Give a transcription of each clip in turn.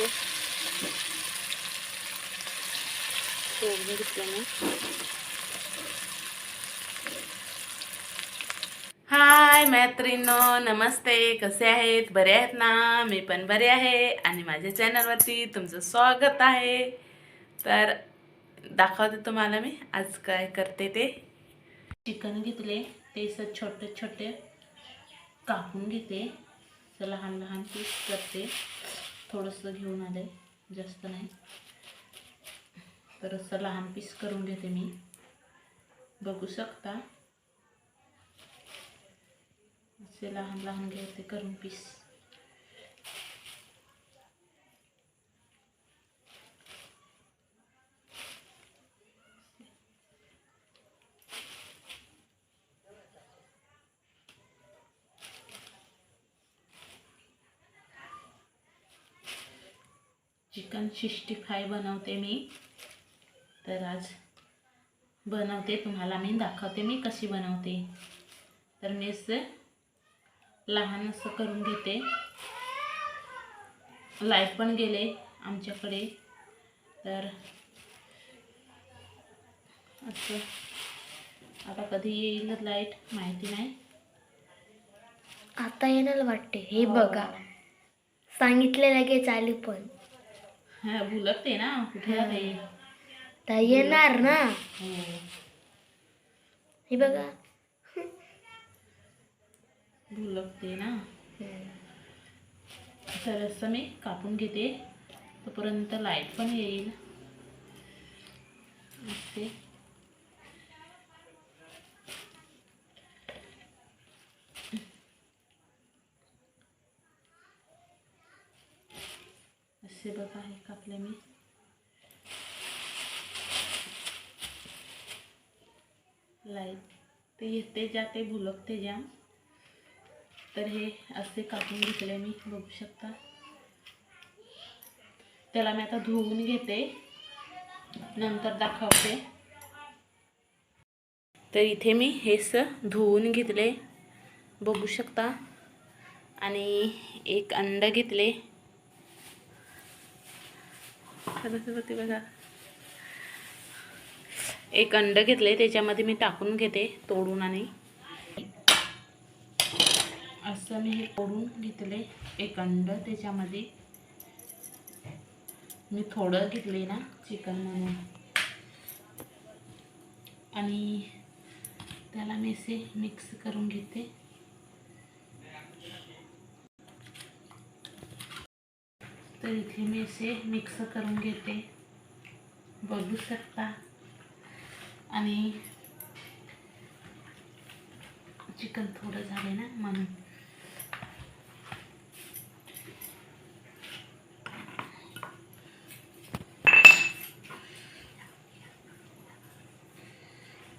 असं सोडून घेतलं मी. हाय मैत्रिणो नमस्ते. कसे आहेत? बरे आहेत ना? मी पण बरे आहे. आणि माझ्या चॅनलवरती तुमचं स्वागत आहे. तर दाखवते तुम्हाला मी आज काय करते ते. चिकन घेतले. ते असं छोटे छोटे कापून घेते. लहान लहान पीस करते. थोडंसं घेऊन आले जास्त नाही. तर असं लहान पीस करून घेते मी. बघू शकता. असे लहान लहान घ्यायचे करून पीस चिकन सिक्स्टी फाय बनवते मी. तर आज बनवते तुम्हाला मी दाखवते मी कशी बनवते. तर मी असं लहान असं करून घेते. लाइट पण गेले आमच्याकडे. तर असं. आता कधी येईल लाइट माहिती नाही. आता येणार वाटते. हे हो. बघा. सांगितले लगेच आली पण. हा भुलकते ना कुठे तर येणार ना? हो. हे बघा. भुलकते ना. तर असं मी कापून घेते. तोपर्यंत लाइट पण येईल. असे असे बघा हे. कापले मी. लाइट ते येते ज्या ते भुलकते ज्या. तर हे असे कापून घेतले मी बघू शकता. त्याला मी आता धुवून घेते. नंतर दाखवते. तर इथे मी हेच धुवून घेतले बघू शकता. आणि एक अंडं घेतले. सरस्वती बघा. एक अंड घेतले त्याच्यामध्ये मी टाकून घेते तोडून आणि. असं मी हे तोडून घेतले एक अंड त्याच्यामध्ये. मी थोडं घेतले ना चिकन म्हणून. आणि त्याला मी असे मिक्स करून घेते. तर इथे मी असे मिक्स करून घेते. बघू शकता. आणि चिकन थोडं झाले ना म्हणून.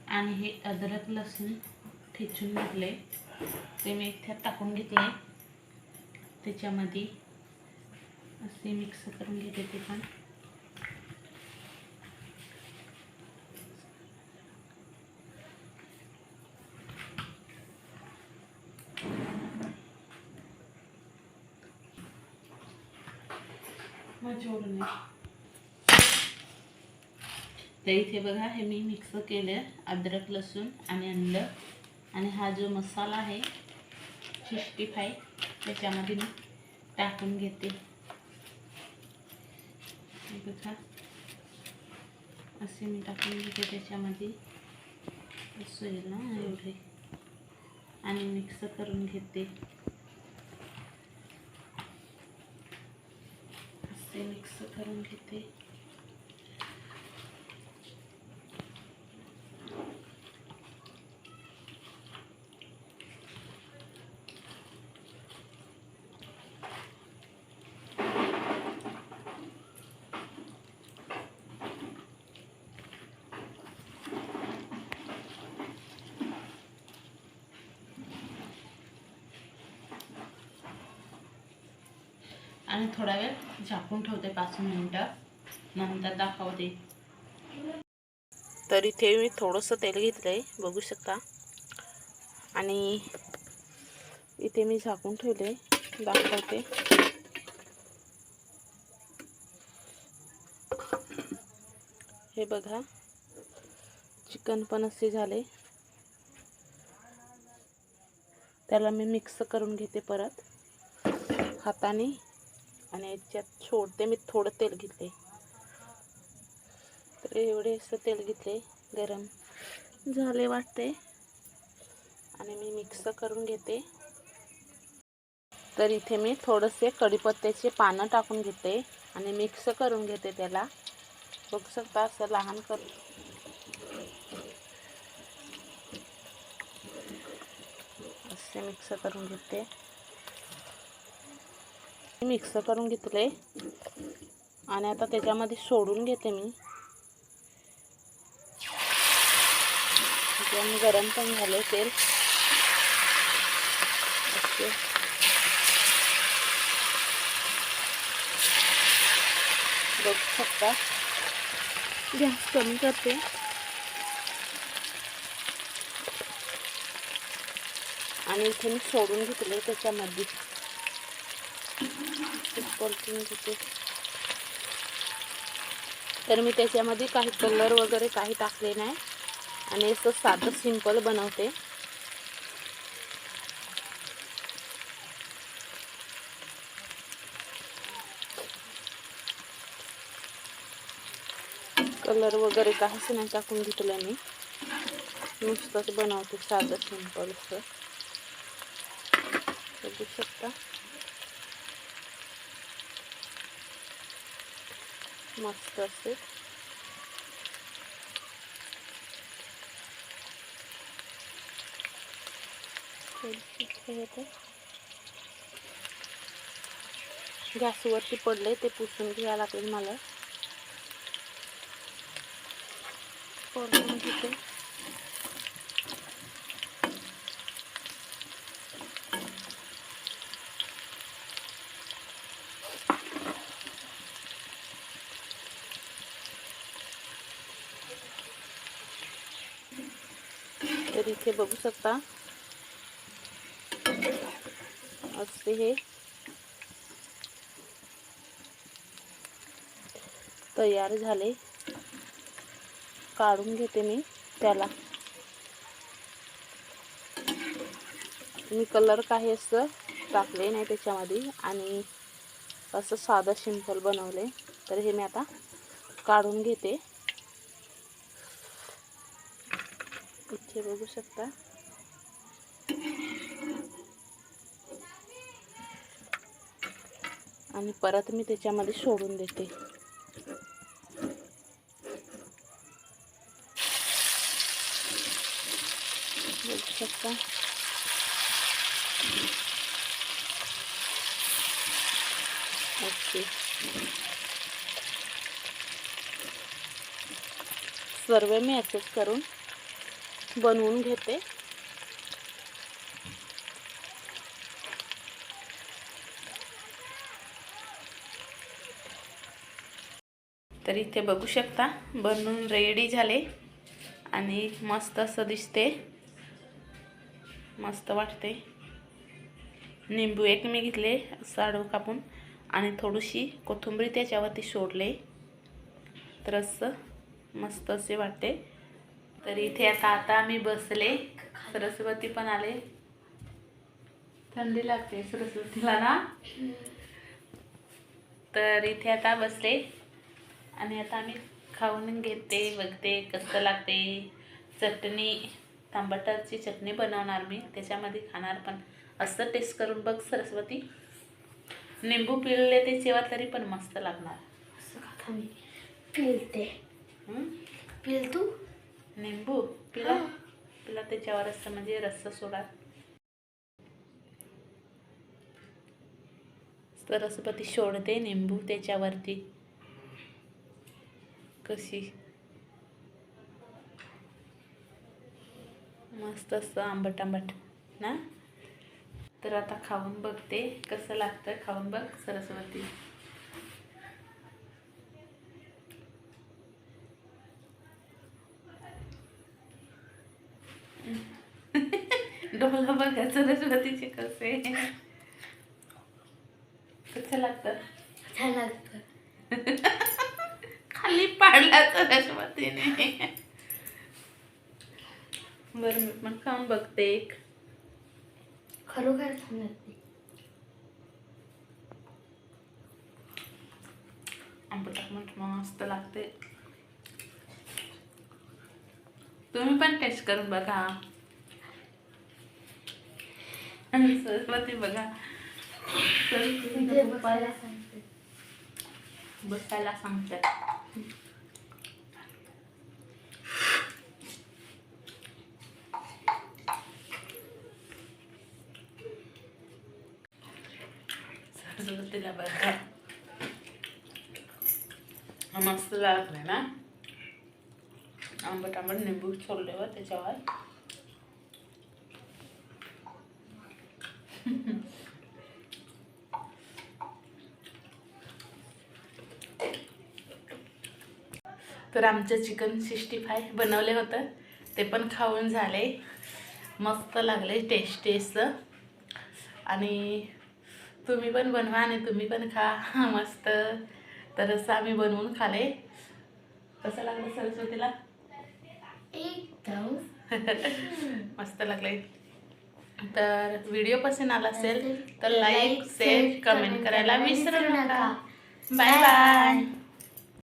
आणि हे अद्रक लसूण ठेचून घेतले ते मी इथे टाकून घेतले त्याच्यामध्ये असे मिक्स करून घेते ते पण. तर इथे बघा हे मी मिक्स केलं अद्रक लसूण आणि अंड. आणि हा जो मसाला आहे सिक्स्टी फाय त्याच्यामध्ये मी टाकून घेते. बघा असे मी टाकून घेते त्याच्यामध्ये. असं ना एवढे. आणि मिक्स करून घेते. असे मिक्स करून घेते. आणि थोडा वेळ झाकून ठेवते पाच मिनटं. नंतर दाखवते. तर इथे मी थोडंसं तेल घेतलं आहे बघू शकता. आणि इथे मी झाकून ठेवले दाखवते. हे बघा चिकन पण असे झाले. त्याला मी मिक्स करून घेते परत. हाताने आणि याच्यात सोडते मी थोडं तेल घेतले. तर एवढे असं तेल घेतले गरम झाले वाटते. आणि मी मिक्स करून घेते. तर इथे मी थोडेसे कढीपत्त्याचे पानं टाकून घेते आणि मिक्स करून घेते त्याला. बघू शकता असं लहान कर असे मिक्स करून घेते. मिक्स करून घेतले आणि आता त्याच्यामध्ये सोडून घेते मी. गरम पण झाले तेल. असे बघू शकता. गॅस कमी करते. आणि इथे मी सोडून घेतले त्याच्यामध्ये. परतून घेते तर मी त्याच्यामध्ये काही कलर वगैरे काही टाकले नाही. आणि असं साधं सिंपल बनवते. कलर वगैरे काहीच नाही टाकून घेतलं मी. नुसतंच बनवते साधं सिंपल असं. बघू शकता. मस्त असे. गॅसवरती पडले ते पुसून घ्यायला लागेल मला. परतून तिथे तर इथे बघू शकता. असे हे. तयार झाले. काढून घेते मी त्याला. मी कलर काही असं टाकले नाही त्याच्यामध्ये आणि असं साधं सिंपल बनवले. तर हे मी आता काढून घेते. इथे बघू शकता. आणि परत मी त्याच्यामध्ये सोडून देते. बघू शकता. ओके. सर्व मी ॲसेस करून बनवून घेते. तर इथे बघू शकता बनवून रेडी झाले आणि मस्त असं दिसते. मस्त वाटते. निंबू एक मी घेतले साडू कापून आणि थोडीशी कोथिंबीर त्याच्यावरती सोडले. तर असं मस्त असे वाटते. तर इथे आता आता मी बसले. सरस्वती पण आले. थंडी लागते सरस्वतीला ना? तर इथे आता बसले. आणि आता मी खाऊन घेते बघते कसं लागते. चटणी तांबटाची चटणी बनवणार मी. त्याच्यामध्ये खाणार पण. असं टेस्ट करून बघ सरस्वती. निंबू पिळले ते जेव्हा तरी पण मस्त लागणार. असं का मी पिलते हं? पिल तू निंबू पिला. पिला त्याच्यावर असं म्हणजे रस्सा सोडा. सरस्वती सोडते निंबू त्याच्यावरती. कशी? मस्त असं आंबट आंबट ना? तर आता खाऊन बघते कसं लागतं खाऊन बघ सरस्वती. डोला बघा सरस्वतीचे कसे. कसं लागतं छान लागतं खाली पाडला सरस्वतीने बरं मी पण खाऊन बघते एक. खरोखर छान लागते. आंबट आंबट मस्त लागते. तुम्ही पण टेस्ट करून बघा. सरस्वती बघा. बसायला सांगते बसायला सरस्वतीला बघा. हा मस्त लागलाय ना? आंबट आंबट निंबू सोडल्यावर हो त्याच्यावर. तर आमचं चिकन सिक्स्टी फाय बनवले होतं. ते पण खाऊन झाले. मस्त लागले टेस्टेस्ट आणि तुम्ही पण बनवा आणि तुम्ही पण खा. मस्त. तर असं आम्ही बनवून खाले. कसं लागलं सरस्वतीला? एकदम. मस्त लागले. तर व्हिडिओ पसंत आला असेल तर लाईक शेअर कमेंट करायला विसरू नका. Bye bye